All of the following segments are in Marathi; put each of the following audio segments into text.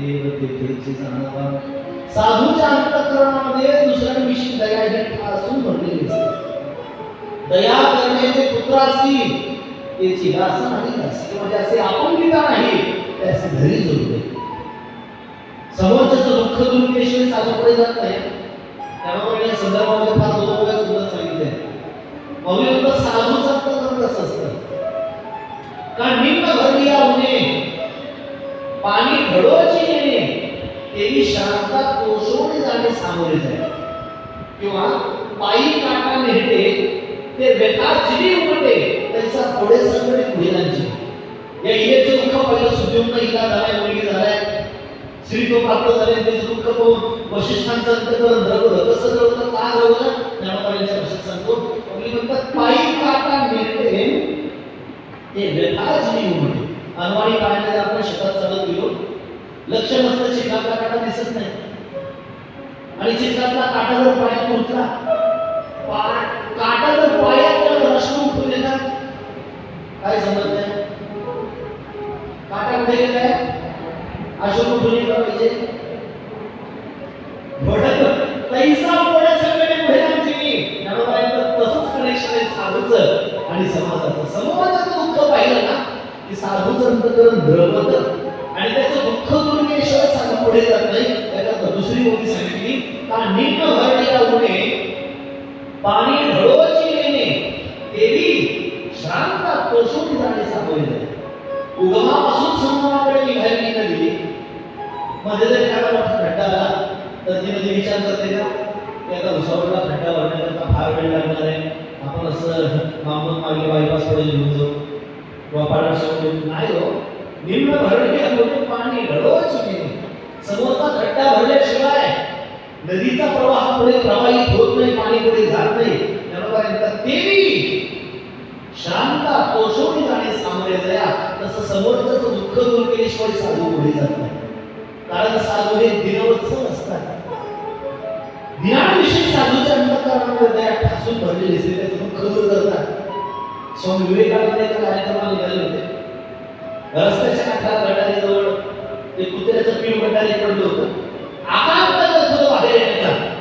देव तेथेची जाणावा साधूच्या अंतकरणामध्ये दुसऱ्यांविषयी दया ही ठासून भरलेली असते. दया करण्याचे पुत्र असतील त्याची दासन आणि दासी म्हणजे असे आपण गीता नाही त्याचे घरी जोडले समोरच्याचं दुःख दूर केल्याशिवाय साधू जात नाही. त्यामुळे या संदर्भामध्ये फार दोन वेळा सुद्धा सांगितले मौली म्हणतात साधूचं अंतकरण कसं असतं? का निम्न भरली उन्हे पाणी घडोची येणे तेही शहरातला तोसवून जाणे सामोरे जाईल किंवा पायी काटा नेते ते बेकार जिनी उमटे त्यांचा पुढे सगळे महिलांची. या इलेचं दुःख पहिलं सुदेवनं हिला झालाय मुलगी झालाय. श्री तो प्राप्त झाले त्याचं दुःख पाहून वशिष्ठांचं अंतकरण द्रवलं कसं द्रवलं का द्रवलं ज्ञानोबाईंच्या भाषेत सांगतो मुली म्हणतात पायी काटा नेते ते बेकार जिनी उमटे अनवाणी पाण्याने जर आपण शेतात चालत गेलो लक्ष नसतं चिखलातला काटा दिसत नाही. आणि चिखलातला काटा जर पायात उठला पा- काटा जर पायात रश्म उठून येतात काय समजत नाही? काटा कुठे गेलाय? अशोक उठून येतला पाहिजे. भडक पैसा पोळ्या सगळे पुढे आमची मी तसंच कनेक्शन आहे साधूचं आणि समाजाचं. की साधूचं अंतकरण द्रवत आणि त्याचं दुःख दुर्गेश्वर केल्याशिवाय पुढे जात नाही. त्याच्यात दुसरी मोठी सांगितली का निम्न भरलेला उणे पाणी ढळोची येणे देवी शांत तोषून जाणे सामोरे जाते. उगमापासून संगमाकडे निघाली नदी. मध्ये जर एखादा मोठा खड्डा आला तर ती नदी विचार करते का? की आता उसावरला खड्डा भरण्याकरता फार वेळ लागणार आहे. आपण असं मामून मागे बायपासकडे घेऊन जाऊ. किंवा पाडाशी नाही हो. निम्न भरणे मोठे पाणी ढळवाची येणे समोरचा खड्डा भरल्याशिवाय नदीचा प्रवाह पुढे प्रवाहित होत नाही पाणी पुढे जात नाही. त्यामुळे म्हणतात देवी शांता तोषवणी जाणे सामोरे जया. तसं समोरचं दुःख दूर केल्याशिवाय साधू पुढे जात नाही. कारण साधू हे दिनवत्सव असतात. ज्ञानविषयी साधूच्या अंतकरणामध्ये दया ठासून भरलेली असते त्याचं दुःख दूर करतात. स्वामी विवेकानंद एका कार्यक्रमाला निघाले होते. रस्त्याच्या काठात गटारीजवळ ते कुत्र्याचं पिऊ गटारी पडलं होतं. आकांत बाहेर येण्याचा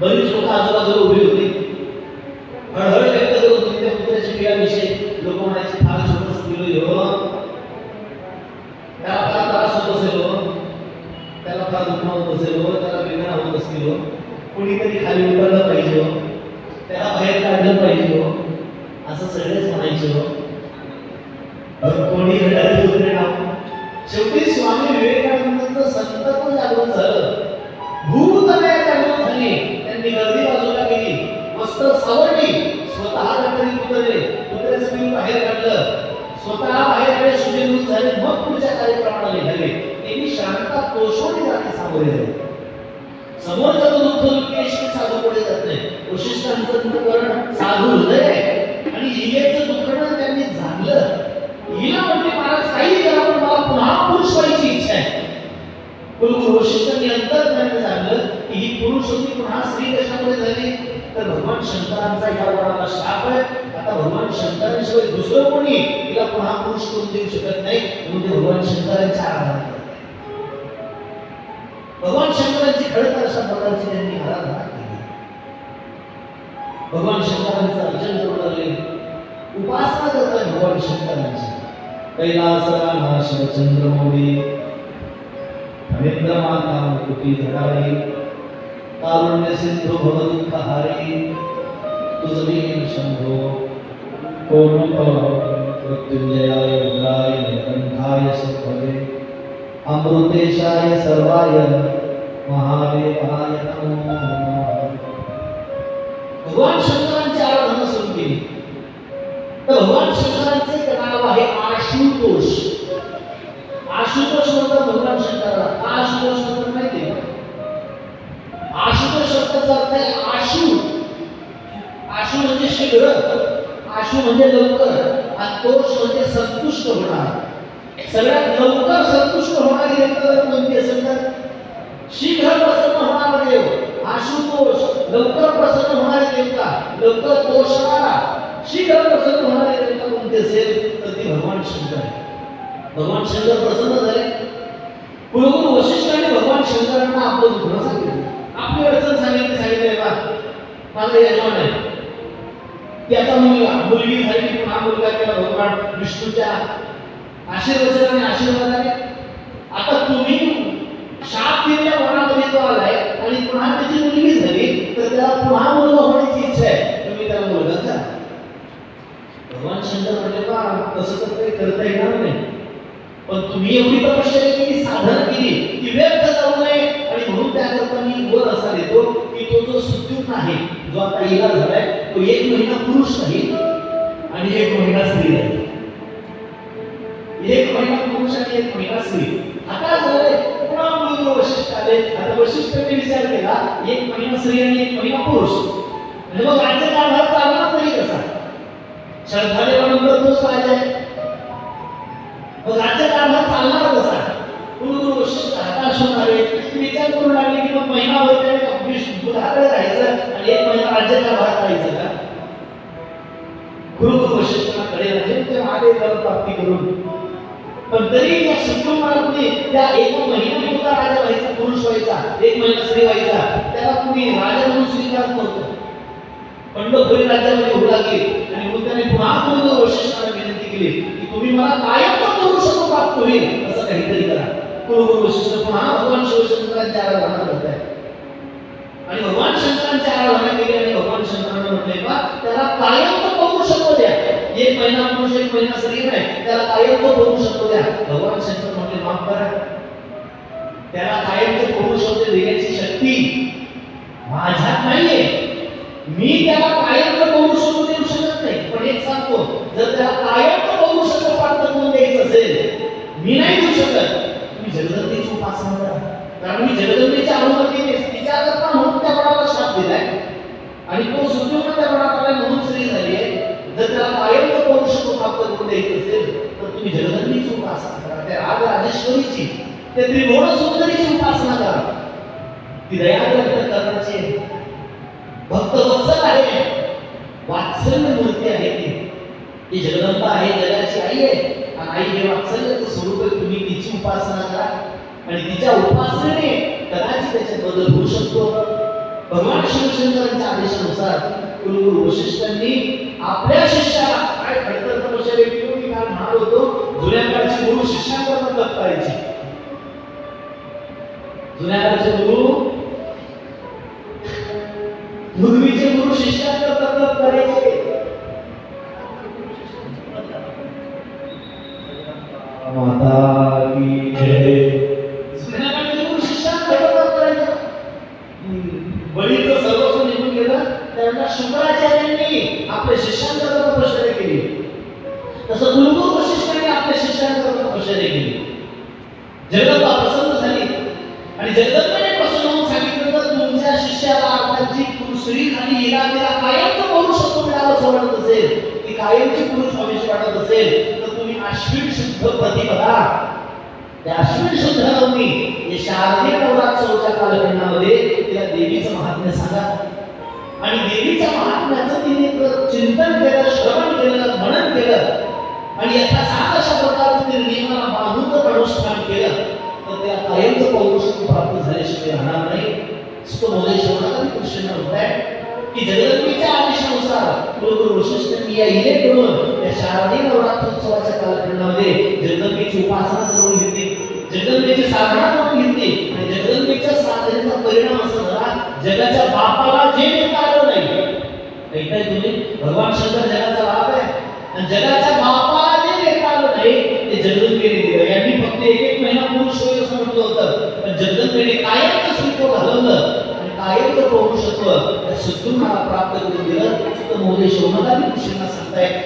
बरीच लोक आजूबाजूला उभी होती. बाहेर काढलं. स्वतः बाहेर आले सुजिनूत झाले. मग पुढच्या कार्यक्रमाला निघाले त्यांनी शांता तोषवणी जाते सामोरे झाले समोरचा जो दुःख दुःखेशी साधू पुढे जात नाही. वशिष्ठांचं दुःखकरण साधू हृदय आणि इलेचं दुःखकरण त्यांनी जाणलं. हिला म्हणजे महाराज काही करा पण मला पुन्हा पुरुष व्हायची इच्छा आहे. कुलगुरु वशिष्ठांनी अंतर्ज्ञाने सांगलं की ही पुरुष होती पुन्हा स्त्री कशामुळे झाली? तर भगवान शंकरांचा या वराला शाप आहे. आता भगवान शंकरांशिवाय दुसरं कोणी तिला पुन्हा पुरुष करून देऊ शकत नाही म्हणजे भगवान शंकरांच्या आराधना भगवान शंकरांची खरं तर अशा प्रकारची त्यांनी आराधना केली. भगवान शंकरांचं अर्चन करू लागले. उपासना करतात भगवान शंकरांची. कैलास रामा शिवचंद्रमौली रवींद्र माता कुटी धडारी कारुण्य सिंधु सिंधू भवदुःखहारी तुझवीन शंभो। कोण मृत्युंजयाय रुद्राय निकंठाय सुभवे अमृतेशाय सर्वाय महादेवाय नमो भगवान शंकरांची आराधना सुरू केली. तर भगवान शंकरांचे नाव आहे आशुतोष. आशुतोष म्हणतात भगवान शंकराला. आशुतोष म्हणतात शब्दाचा अर्थ आहे आशु. आशु म्हणजे शीघ्र आशु म्हणजे लवकर आणि तोष म्हणजे संतुष्ट होणार. सगळ्यात लवकर संतुष्ट होणारी यंत्र कोणती असेल तर शीघ्र प्रसन्न होणारा देव आशुतोष लवकर प्रसन्न होणारी देवता लवकर तोषणारा शीघ्र प्रसन्न होणारी देवता कोणती असेल? तर ती भगवान शंकर आहे. भगवान शंकर प्रसन्न झाले. कुलगुरू वशिष्ठाने भगवान शंकरांना आपलं दुखणं सांगितलं. आपली अडचण सांगितली सांगितलंय बा. माझा यजमान आहे. त्याचा मुलगा मुलगी झाली की हा मुलगा केला भगवान विष्णूच्या आशीर्वचनाने आशीर्वादाने. आता तुम्ही शाप दिलेल्या वनामध्ये तो आलाय आणि पुन्हा त्याची मुलगी झाली तर त्याला पुन्हा मुलगा होण्याची इच्छा आहे. तुम्ही त्याला मुलगा द्या भगवान शंकर म्हणजे बा तसं तर काही करता येणार नाही. पण तुम्ही एवढी तपश्चर्या केली साधन केली की व्यर्थ जाऊ नये. म्हणून त्याकरता मी वर असा देतो की तो जो सुद्युक्त आहे जो आता इला झालाय तो एक महिना पुरुष राहील आणि एक महिना स्त्री राहील. एक महिना पुरुष आणि एक महिना स्त्री. आता झालंय पुन्हा मुलगा वशिष्ठ आले आता वशिष्ठाने विचार केला एक महिना स्त्री आणि एक महिना पुरुष. म्हणजे मग राज्यकारभार चालणार नाही कसा? श्रद्धादेवानंतर तोच राजा आहे मग राज्यकारभार चालणार कसा? कुलगुरू वशिष्ठ होणार आहे ते विचार करू लागले की मग महिनाभर त्याने बुधाकडे राहायचं आणि एक महिना राज्य कारभार करायचं का? गुरु वशिष्ठांकडे म्हणजे ते आले कर प्राप्ती करून. पण तरी त्या शुक्रवारामध्ये त्या एका महिन्यात होता राजा व्हायचा पुरुष व्हायचा एक महिना स्त्री व्हायचा त्याला तुम्ही राजा म्हणून स्वीकारत नव्हतं पंढरपुरी राज्यामध्ये होऊ लागले आणि मग त्याने पुन्हा गुरुगुरू वशिष्ठांना विनंती केली की तुम्ही मला कायमचा पुरुषत्व प्राप्त होईल असं काहीतरी करा. गुरुगुरू वशिष्ठ पुन्हा भगवान शिवशंकरांच्या आराधना करत आहे आणि भगवान शंकरांची आराधना केली आणि भगवान शंकरांना म्हटले का त्याला कायमचं पौरुषत्व द्या. एक महिना पुरुष एक महिना स्त्री नाही. त्याला कायमचं पौरुषत्व द्या. भगवान शंकर म्हटले माफ करा. त्याला कायमचं पौरुषत्व देण्याची शक्ती माझ्यात नाहीये. मी त्याला कायमचं पौरुषत्व देऊ शकत नाही. पण एक सांगतो जर त्याला कायमचं पौरुषत्व प्राप्त करून द्यायचं असेल मी नाही देऊ शकत. तुम्ही जगदंबेची उपासना करा. कारण मी जगदंबेच्या अनुमतीने तिच्या करता म्हणून त्या वडाला शाप दिलाय. आणि तो सुद्धा त्या वडात म्हणून स्त्री झाली आहे जर त्याला कायमचं पौरुषत्व प्राप्त करून द्यायचं असेल तर तुम्ही जगदंबेची उपासना करा. त्या राज राजेश्वरीची त्या त्रिभुवन सुंदरीची उपासना करा. ती दया व्यक्त करण्याची भक्त वत्सल आहे. वात्सल्य मूर्ती आहे ती. ती जगदंबा आहे जगाची आई आहे. आई हे वात्सल्याचं स्वरूप आहे तुम्ही तिची उपासना करा. आणि तिच्या उपासनेने कदाचित त्याच्यात बदल होऊ शकतो. भगवान शिवशंकरांच्या आदेशानुसार कुलगुरु वशिष्ठांनी आपल्या शिष्याला काय खडतर तपश्चर्या केली मी काल म्हणालो होतो जुन्या काळची गुरु शिष्यांकरता तप करायची जुन्या काळचे गुरु पूर्वीचे गुरु शिष्यांकरता तप करायचे माता की जय. बळीचं सर्वस्व निघून गेलं त्यांना शुक्राचार्यांनी आपल्या शिष्यांकरता प्रश्न केली. तसं गुरुगुरु वशिष्ठांनी आपल्या शिष्यांकरता तपश्चर्या केली. जगदंबा प्रसन्न झाली. आणि जगदंबाने प्रसन्न होऊन सांगितलं तर तुमच्या शिष्याला अर्थात जी आणि झाली तिला कायमचं पौरुषत्व मिळालं असं वाटत असेल की कायमची पुरुष भविष्य वाटत असेल अश्विन शुद्ध प्रतिपदा त्या अश्विन शुद्ध नवमी हे शारदीय नवरात्रोच्या कालखंडामध्ये त्या देवीचं महात्म्य सांगा. आणि देवीच्या महात्म्याचं तिने चिंतन केलं श्रवण केलं मनन केलं. आणि याचा सात अशा प्रकारचं ते नियमाला बांधून जर अनुष्ठान केलं. तर त्या कायमचं पौरुषत्व प्राप्त झाल्याशिवाय राहणार नाही. तो मोदय कृष्ण म्हणताय की जगदंबीच्या आदेशानुसार गुरुगुरु वशिष्ठांनी या इले करून शारदीय नवरात्रोत्सवाच्या कालखंडामध्ये जगदंबेची उपासना करून घेतली. जगदंबेची साधना करून घेतली. आणि जगदंबेच्या साधनेचा परिणाम असा झाला जगाच्या बापाला जे देता आलं नाही. ऐकताय तुम्ही? भगवान शंकर जगाचा बाप आहे. आणि जगाच्या बापाला जे देता आलं नाही ते जगदंबेने दिलं. यांनी फक्त एक एक महिना पुरुष होईल असं म्हटलं होतं. पण जगदंबेने कायमचं स्वीत्व घालवलं. आणि कायमचं पौरुषत्व त्या सद्गुणाला प्राप्त करून दिलं. तर मोदय शोभनादी ऋषींना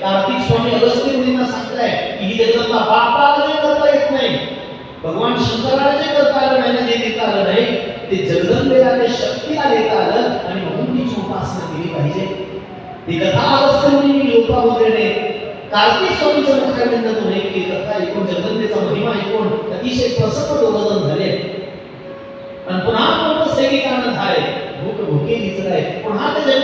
कार्तिक स्वामी अगस्त्य मुलींना सांगताय की ही जगदंबा बापाला जे करता येत नाही भगवान शंकराला जे करता आलं नाही ना, जे देता आलं नाही ते जगदंबेला ते शक्तीला देता आलं आणि म्हणून तिची उपासना केली पाहिजे. ती कथा अगस्त्य मुनी लोपामुद्रेने कार्तिक स्वामीच्या मुखाबिंदातून एक ही कथा ऐकून जगदंबेचा महिमा ऐकून अतिशय प्रसन्न दोघं झाले. आणि पुन्हा मोठं सेविकांना झाले भूक भुकेलीच आहे. पण त्या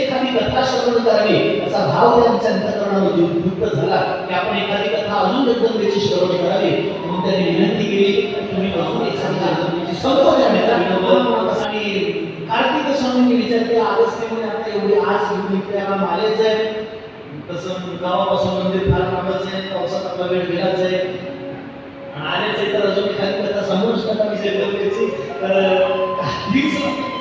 एखादी कथा श्रवण करावी असा भाव त्यांच्या उद्युक्त झाला की आपण एखादी कथा अजून जगदंबेची श्रवण करावी. म्हणून त्यांनी विनंती केली तुम्ही बसून एखादी जगदंबेची संपत कार्तिक स्वामींनी विचारते आगस्ती आता एवढी आज घेऊन इकडे आम्हाला आहे. तसं गावापासून मंदिर फार लांबच आहे पावसात आपला वेळ गेलाच आहे. आलेच आहे तर अजून एखादी कथा समोर कथा विषय तर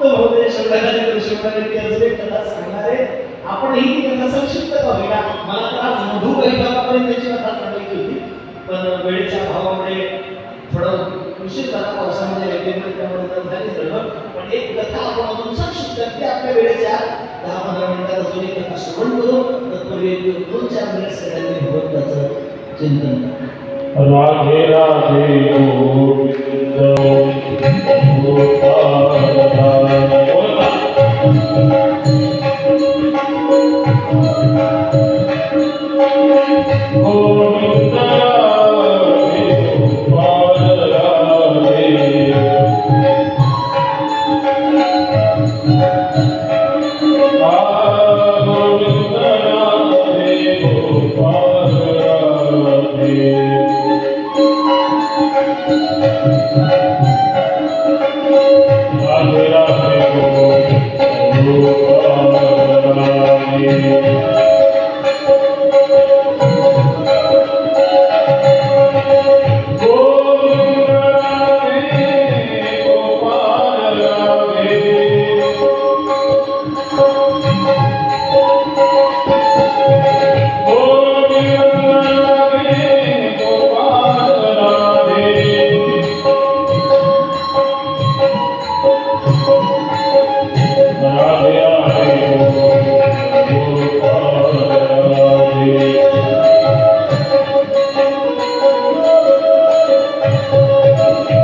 स्वामी महोदय शब्दाखाली करू शकणार ती अजून एक कथा सांगणारे. आहे आपण ही ती कथा संक्षिप्त पाहूया मला तर आज मधु वैभवापर्यंत त्याची कथा सांगायची होती. पण वेळेच्या भावामुळे थोडं उशीर झाला पावसामध्ये वेगवेगळे त्यामुळे झाली गडबड. पण एक कथा आपण अजून संक्षिप्त ते आपल्या वेळेच्या दहा पंधरा मिनिटात अजून एक कथा श्रवण करू. तत्पूर्वी दोन चार मिनिट सगळ्यांनी भगवंताचं चिंतन राधे माता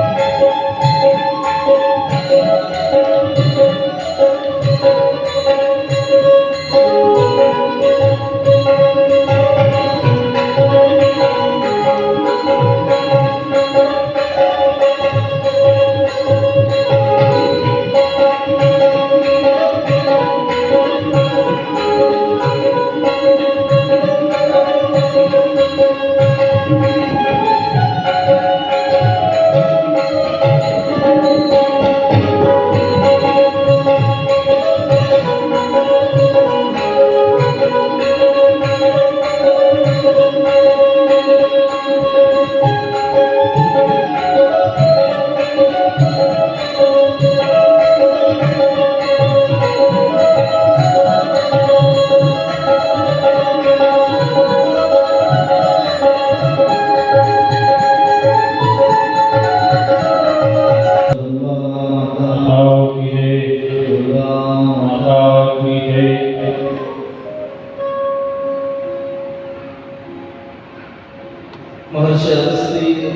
महर्षी अगस्ती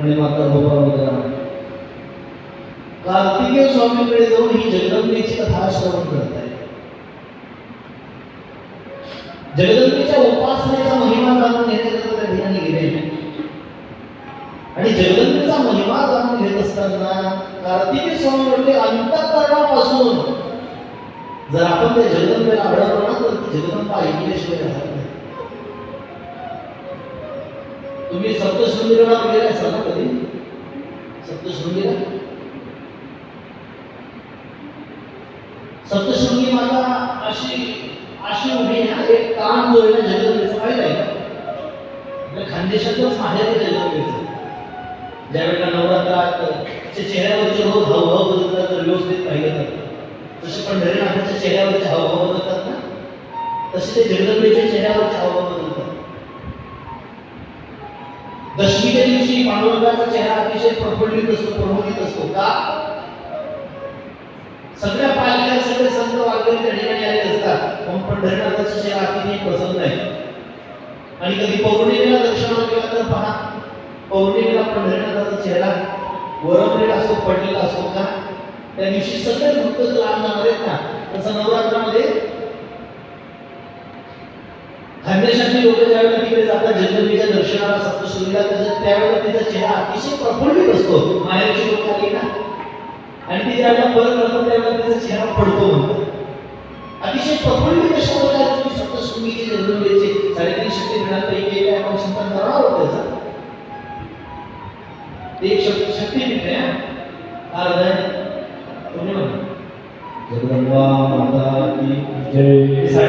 आणि माता गोपाळवदना कार्तिकेय स्वामींकडे जाऊन ही जगदंबेची कथा श्रवण करत आहे जगदंबेच्या उपासनेचा महिमा जाणून घेण्याकरता त्या ठिकाणी गेले. आणि जगदंबेचा महिमा जाणून घेत असताना कार्तिकेय स्वामी म्हणले अंतकरणापासून जर आपण त्या जगदंबेला अडवलं ना तर जगदंबा ऐकल्याशिवाय राहत तुम्ही सप्तशृंगीला गेलाय असाल ना कधी? सप्तशृंगीला? सप्तशृंगी माता अशी अशी उभी आहे एक कान जो आहे ना जगदंबेचं म्हणजे पाहिलं आहे आपल्या खानदेशातच माहेर आहे जगदंबेचं ज्यावेळेला नवरात्रात तिच्या चेहऱ्यावरचे रोज हावभाव बदलतात तर व्यवस्थित पाहिलं तर जसे पंढरीनाथाच्या चेहऱ्यावरचे हावभाव बदलतात ना तसे ते जगदंबेच्या चेहऱ्यावरचे हावभाव बदलतात. दशमीच्या दिवशी पांडुरंगाचा चेहरा अतिशय प्रफुल्लित असतो प्रमोदित असतो. का? सगळ्या पालख्या सगळे संत वारकरी त्या ठिकाणी आले असतात. पण पंढरीनाथाचा चेहरा अतिशय प्रसन्न आहे. आणि कधी पौर्णिमेला दर्शनाला गेला तर पहा पौर्णिमेला पंढरीनाथाचा चेहरा वरमलेला असतो पडलेला असतो का? त्या दिवशी सगळे भक्त लांब जाणार आहेत ना. तसं नवरात्रामध्ये खानदेशातली लोक ज्यावेळेला तिकडे जातात जगदंबेच्या दर्शनाला सप्तशृंगीला त्याचा त्यावेळेला त्याचा चेहरा अतिशय प्रफुल्लित असतो. माहेरची लोक आली ना. आणि ती ज्यावेळेला परत जातो त्यावेळेला त्याचा चेहरा पडतो म्हणतात. अतिशय प्रफुल्लित अशा प्रकारे तुम्ही सप्तशृंगीचे जगदंबेचे साडेतीन शक्तिपीठांपैकी एक आहे. आपण चिंतन करणार आहोत त्याचं. ते एक शक्ती शक्तीपीठ आहे हा. हा हृदय तुम्ही म्हणा जगदंबा माता की जय.